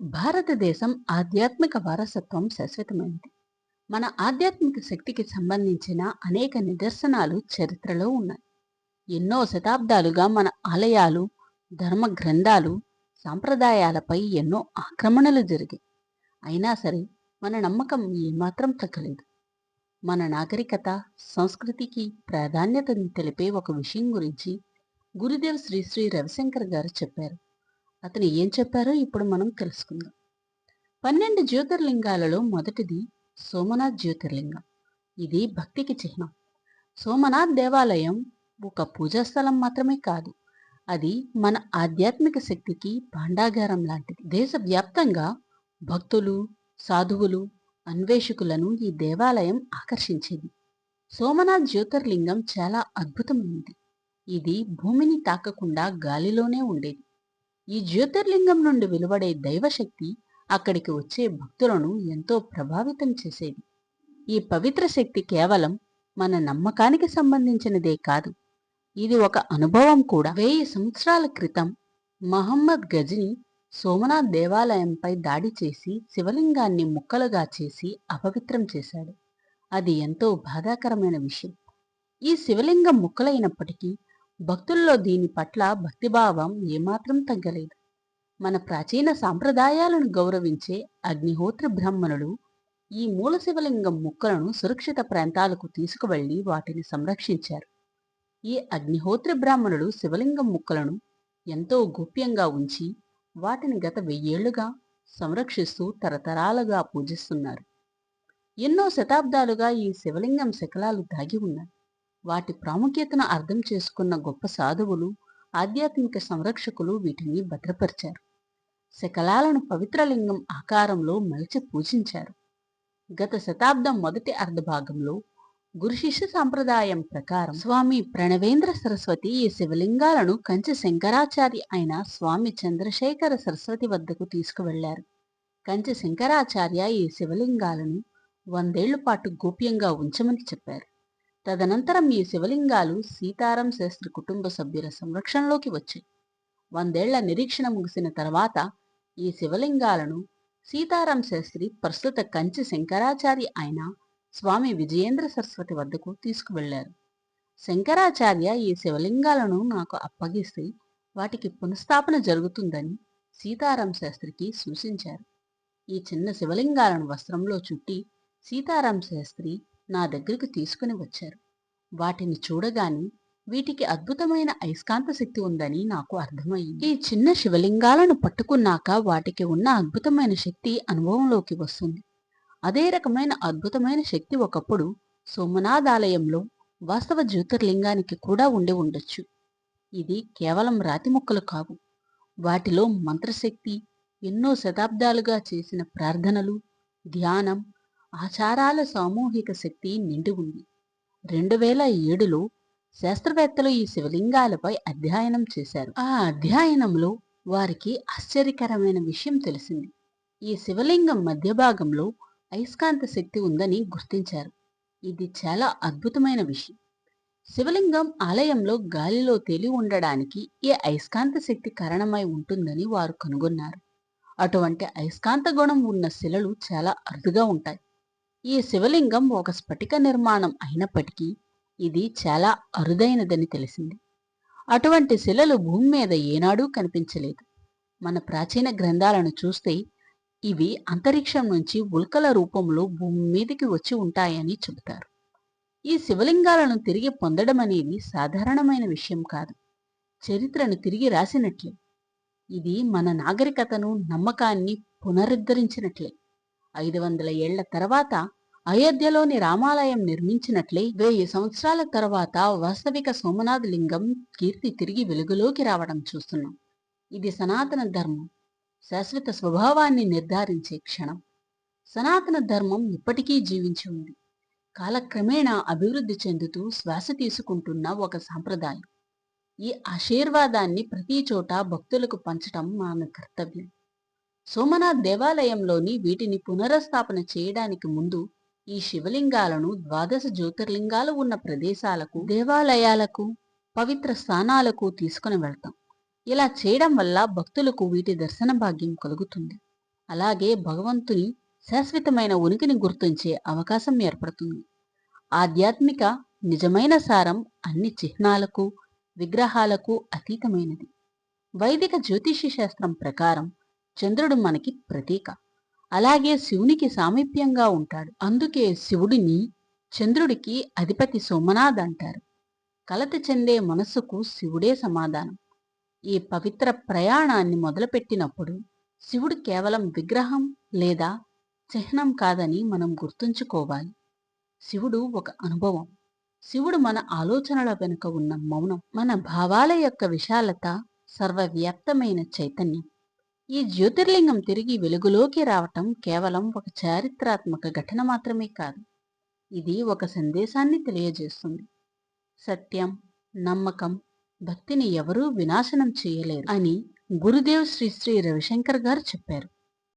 భారతదేశం ఆధ్యాత్మిక వారసత్వం శాశ్వతమైనది మన ఆధ్యాత్మిక శక్తికి సంబంధించిన అనేక నిదర్శనాలు చరిత్రలో ఉన్నాయి. ఎన్నో శతాబ్దాలుగా మన ఆలయాలు ధర్మ గ్రంథాలు సాంప్రదాయాలపై ఎన్నో ఆక్రమణలు జరిగాయి. అయినా సరే మన నమ్మకం ఏమాత్రం తగ్గలేదు. మన నాగరికత సంస్కృతికి ప్రాధాన్యతను తెలిపే ఒక విషయం గురించి గురుదేవ్ శ్రీ శ్రీ రవిశంకర్ గారు చెప్పారు. అతను ఏం చెప్పారో ఇప్పుడు మనం తెలుసుకుందాం. పన్నెండు జ్యోతిర్లింగాలలో మొదటిది సోమనాథ్ జ్యోతిర్లింగం. ఇది భక్తికి చిహ్నం. సోమనాథ్ దేవాలయం ఒక పూజా స్థలం మాత్రమే కాదు. అది మన ఆధ్యాత్మిక శక్తికి భాండాగారం లాంటిది. దేశవ్యాప్తంగా భక్తులు సాధువులు అన్వేషకులను ఈ దేవాలయం ఆకర్షించేది. సోమనాథ్ జ్యోతిర్లింగం చాలా అద్భుతమైనది. ఇది భూమిని తాకకుండా గాలిలోనే ఉండేది. ఈ జ్యోతిర్లింగం నుండి వెలువడే దైవశక్తి అక్కడికి వచ్చే భక్తులను ఎంతో ప్రభావితం చేసేది. ఈ పవిత్ర శక్తి కేవలం మన నమ్మకానికి సంబంధించినదే కాదు ఇది ఒక అనుభవం కూడా. వెయ్యి సంవత్సరాల క్రితం మహమ్మద్ గజ్ని సోమనాథ్ దేవాలయంపై దాడి చేసి శివలింగాన్ని ముక్కలుగా చేసి అపవిత్రం చేశాడు. అది ఎంతో బాధాకరమైన విషయం. ఈ శివలింగం ముక్కలైనప్పటికీ భక్తుల్లో దీని పట్ల భక్తిభావం ఏమాత్రం తగ్గలేదు. మన ప్రాచీన సాంప్రదాయాలను గౌరవించే అగ్నిహోత్రి బ్రాహ్మణులు ఈ మూల శివలింగం ముక్కలను సురక్షిత ప్రాంతాలకు తీసుకువెళ్ళి వాటిని సంరక్షించారు. ఈ అగ్నిహోత్రి బ్రాహ్మణులు శివలింగం ముక్కలను ఎంతో గోప్యంగా ఉంచి వాటిని గత వెయ్యేళ్ళుగా సంరక్షిస్తూ తరతరాలుగా పూజిస్తున్నారు. ఎన్నో శతాబ్దాలుగా ఈ శివలింగం శకలాలు దాగి ఉన్నాయి. వాటి ప్రాముఖ్యతను అర్థం చేసుకున్న గొప్ప సాధువులు ఆధ్యాత్మిక సంరక్షకులు వీటిని భద్రపరిచారు. శకలాలను పవిత్రలింగం ఆకారంలో మలిచి పూజించారు. గత శతాబ్దం మొదటి అర్ధభాగంలో గురు శిష్య సాంప్రదాయం ప్రకారం స్వామి ప్రణవేంద్ర సరస్వతి ఈ శివలింగాలను కంచి శంకరాచార్య అయిన స్వామి చంద్రశేఖర సరస్వతి వద్దకు తీసుకువెళ్ళారు. కంచి శంకరాచార్య ఈ శివలింగాలను వందేళ్ళ పాటు గోప్యంగా ఉంచమని చెప్పారు. తదనంతరం ఈ శివలింగాలు సీతారాం శాస్త్రి కుటుంబ సభ్యుల సంరక్షణలోకి వచ్చాయి. వందేళ్ళ నిరీక్షణ ముగిసిన తర్వాత ఈ శివలింగాలను సీతారాం శాస్త్రి ప్రస్తుత కంచి శంకరాచార్య అయిన స్వామి విజయేంద్ర సరస్వతి వద్దకు తీసుకువెళ్ళారు. శంకరాచార్య ఈ శివలింగాలను నాకు అప్పగిస్తే వాటికి పునఃస్థాపన జరుగుతుందని సీతారాం శాస్త్రికి సూచించారు. ఈ చిన్న శివలింగాలను వస్త్రంలో చుట్టి సీతారాం శాస్త్రి నా దగ్గరికి తీసుకుని వచ్చారు. వాటిని చూడగానే వీటికి అద్భుతమైన అయస్కాంత శక్తి ఉందని నాకు అర్థమైంది ఈ చిన్న శివలింగాలను పట్టుకున్నాక వాటికి ఉన్న అద్భుతమైన శక్తి అనుభవంలోకి వస్తుంది. అదే రకమైన అద్భుతమైన శక్తి ఒకప్పుడు సోమనాథాలయంలో వాస్తవ జ్యోతిర్లింగానికి కూడా ఉండి ఉండొచ్చు. ఇది కేవలం రాతి ముక్కలు కావు. వాటిలో మంత్రశక్తి ఎన్నో శతాబ్దాలుగా చేసిన ప్రార్థనలు ధ్యానం ఆచారాల సామూహిక శక్తి నిండి ఉంది. రెండు వేల ఏడులో శాస్త్రవేత్తలు ఈ శివలింగాలపై అధ్యయనం చేశారు. ఆ అధ్యయనంలో వారికి ఆశ్చర్యకరమైన విషయం తెలిసింది. ఈ శివలింగం మధ్య భాగంలో అయస్కాంత శక్తి ఉందని గుర్తించారు. ఇది చాలా అద్భుతమైన విషయం. శివలింగం ఆలయంలో గాలిలో తేలి ఉండడానికి ఈ అయస్కాంత శక్తి కారణమై ఉంటుందని వారు కనుగొన్నారు. అటువంటి అయస్కాంత గుణం ఉన్న శిలలు చాలా అరుదుగా ఉంటాయి. ఈ శివలింగం ఒక స్ఫటిక నిర్మాణం అయినప్పటికీ ఇది చాలా అరుదైనదని తెలిసింది. అటువంటి శిలలు భూమి మీద ఏనాడూ కనిపించలేదు. మన ప్రాచీన గ్రంథాలను చూస్తే ఇవి అంతరిక్షం నుంచి ఉల్కల రూపంలో భూమి మీదకి వచ్చి ఉంటాయని చెబుతారు. ఈ శివలింగాలను తిరిగి పొందడం అనేది సాధారణమైన విషయం కాదు. చరిత్రను తిరిగి రాసినట్లే. ఇది మన నాగరికతను నమ్మకాన్ని పునరుద్ధరించినట్లే. ఐదు వందల ఏళ్ళ తర్వాత అయోధ్యలోని రామాలయం నిర్మించినట్లే వెయ్యి సంవత్సరాల తర్వాత వాస్తవిక సోమనాథ్ లింగం కీర్తి తిరిగి వెలుగులోకి రావడం చూస్తున్నాం. ఇది సనాతన ధర్మం. శాశ్వత స్వభావాన్ని నిర్ధారించే క్షణం. సనాతన ధర్మం ఇప్పటికీ జీవించి ఉంది. కాలక్రమేణా అభివృద్ధి చెందుతూ శ్వాస తీసుకుంటున్న ఒక సాంప్రదాయం. ఈ ఆశీర్వాదాన్ని ప్రతి చోట భక్తులకు పంచటం మన కర్తవ్యం. సోమనాథ్ దేవాలయంలోని వీటిని పునరస్థాపన చేయడానికి ముందు ఈ శివలింగాలను ద్వాదశ జ్యోతిర్లింగాలు ఉన్న ప్రదేశాలకు దేవాలయాలకు పవిత్ర స్థానాలకు తీసుకుని వెళ్తాం. ఇలా చేయడం వల్ల భక్తులకు వీటి దర్శన భాగ్యం కలుగుతుంది. అలాగే భగవంతుని శాశ్వతమైన ఉనికిని గుర్తించే అవకాశం ఏర్పడుతుంది. ఆధ్యాత్మిక నిజమైన సారం అన్ని చిహ్నాలకు విగ్రహాలకు అతీతమైనది. వైదిక జ్యోతిషి శాస్త్రం ప్రకారం చంద్రుడు మనకి ప్రతీక. అలాగే శివునికి సామీప్యంగా ఉంటాడు. అందుకే శివుడిని చంద్రుడికి అధిపతి సోమనాథ్ అంటారు. కలత చెందే మనస్సుకు శివుడే సమాధానం. ఈ పవిత్ర ప్రయాణాన్ని మొదలుపెట్టినప్పుడు శివుడు కేవలం విగ్రహం లేదా చిహ్నం కాదని మనం గుర్తుంచుకోవాలి. శివుడు ఒక అనుభవం. శివుడు మన ఆలోచనల వెనుక ఉన్న మౌనం మన భావాల యొక్క విశాలత సర్వవ్యాప్తమైన చైతన్యం. ఈ జ్యోతిర్లింగం తిరిగి వెలుగులోకి రావటం కేవలం ఒక చారిత్రాత్మక ఘటన మాత్రమే కాదు. ఇది ఒక సందేశాన్ని తెలియజేస్తుంది. సత్యం నమ్మకం భక్తిని ఎవరూ వినాశనం చేయలేరు అని గురుదేవ్ శ్రీ శ్రీ రవిశంకర్ గారు చెప్పారు.